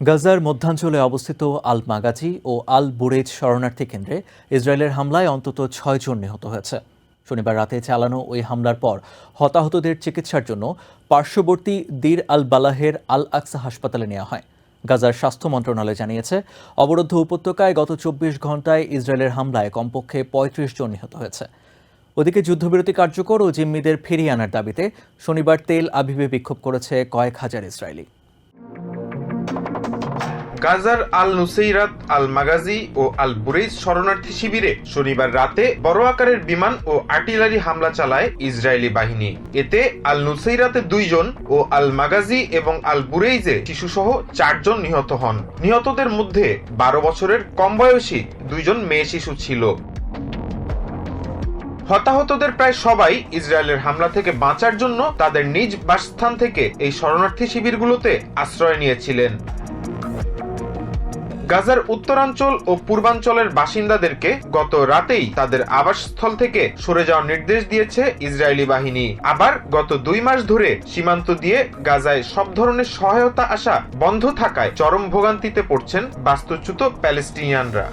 গাজার মধ্যাঞ্চলে অবস্থিত আল মাগাজি ও আল বুরেজ শরণার্থী কেন্দ্রে ইসরায়েলের হামলায় অন্তত ছয়জন নিহত হয়েছে। শনিবার রাতে চালানো ওই হামলার পর হতাহতদের চিকিৎসার জন্য পার্শ্ববর্তী দীর আল বালাহের আল আকসা হাসপাতালে নেওয়া হয়। গাজার স্বাস্থ্য মন্ত্রণালয় জানিয়েছে, অবরুদ্ধ উপত্যকায় গত চব্বিশ ঘন্টায় ইসরায়েলের হামলায় কমপক্ষে পঁয়ত্রিশ জন নিহত হয়েছে। ওদিকে যুদ্ধবিরতি কার্যকর ও জিম্মিদের ফিরিয়ে আনার দাবিতে শনিবার তেল আবিবে বিক্ষোভ করেছে কয়েক হাজার ইসরায়েলি। গাজার আল নুসেইরাত আল মাগাজি ও আল বুরেইজ শরণার্থী শিবিরে শনিবার রাতে বড় আকারের বিমান ও আর্টিলারি হামলা চালায় ইসরায়েলি বাহিনী। এতে আল নুসেইরাতে দুইজন ও আল মাগাজি এবং আল বুরেইজে শিশুসহ চারজন নিহত হন। নিহতদের মধ্যে বারো বছরের কম বয়সী দুইজন মেয়ে শিশু ছিল। হতাহতদের প্রায় সবাই ইসরায়েলের হামলা থেকে বাঁচার জন্য তাদের নিজ বাসস্থান থেকে এই শরণার্থী শিবিরগুলোতে আশ্রয় নিয়েছিলেন। গাজার উত্তরাঞ্চল ও পূর্বাঞ্চলের বাসিন্দাদেরকে গত রাতেই তাদের আবাসস্থল থেকে সরে যাওয়ার নির্দেশ দিয়েছে ইসরায়েলি বাহিনী। আবার গত দুই মাস ধরে সীমান্ত দিয়ে গাজায় সব ধরনের সহায়তা আসা বন্ধ থাকায় চরম ভোগান্তিতে পড়ছেন বাস্তুচ্যুত প্যালেস্টিনিয়ানরা।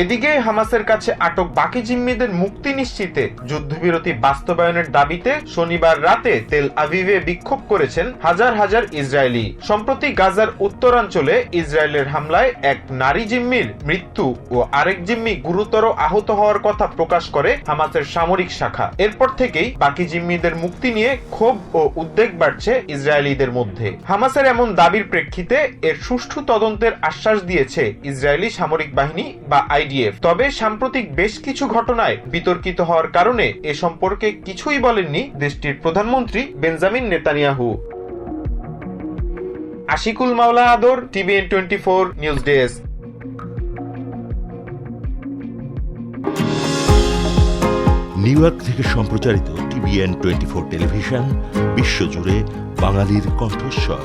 এদিকে হামাসের কাছে আটক বাকি জিম্মিদের মুক্তি নিশ্চিতে যুদ্ধবিরতি বাস্তবায়নের দাবিতে শনিবার রাতে তেল আভিভে বিক্ষোভ করেছেন হাজার হাজার ইসরায়েলি। সম্প্রতি গাজার উত্তরাঞ্চলে ইসরায়েলের হামলায় এক নারী জিম্মির মৃত্যু ও আরেক জিম্মি গুরুতর আহত হওয়ার কথা প্রকাশ করে হামাসের সামরিক শাখা। এরপর থেকেই বাকি জিম্মিদের মুক্তি নিয়ে ক্ষোভ ও উদ্বেগ বাড়ছে ইসরায়েলিদের মধ্যে। হামাসের এমন দাবির প্রেক্ষিতে এর সুষ্ঠু তদন্তের আশ্বাস দিয়েছে ইসরায়েলি সামরিক বাহিনী বা আইডিএফ। তবে সাম্প্রতিক বেশ কিছু ঘটনায় বিতর্কিত হওয়ার কারণে এ সম্পর্কে কিছুই বলেননি দেশটির প্রধানমন্ত্রী Benjamin Netanyahu. Ashikul Maula Ador, TVN twenty four news desk. New York থেকে সম্প্রচারিত টিভিএন টোয়েন্টি ফোর টেলিভিশন, বিশ্বজুড়ে বাঙালির কণ্ঠস্বর।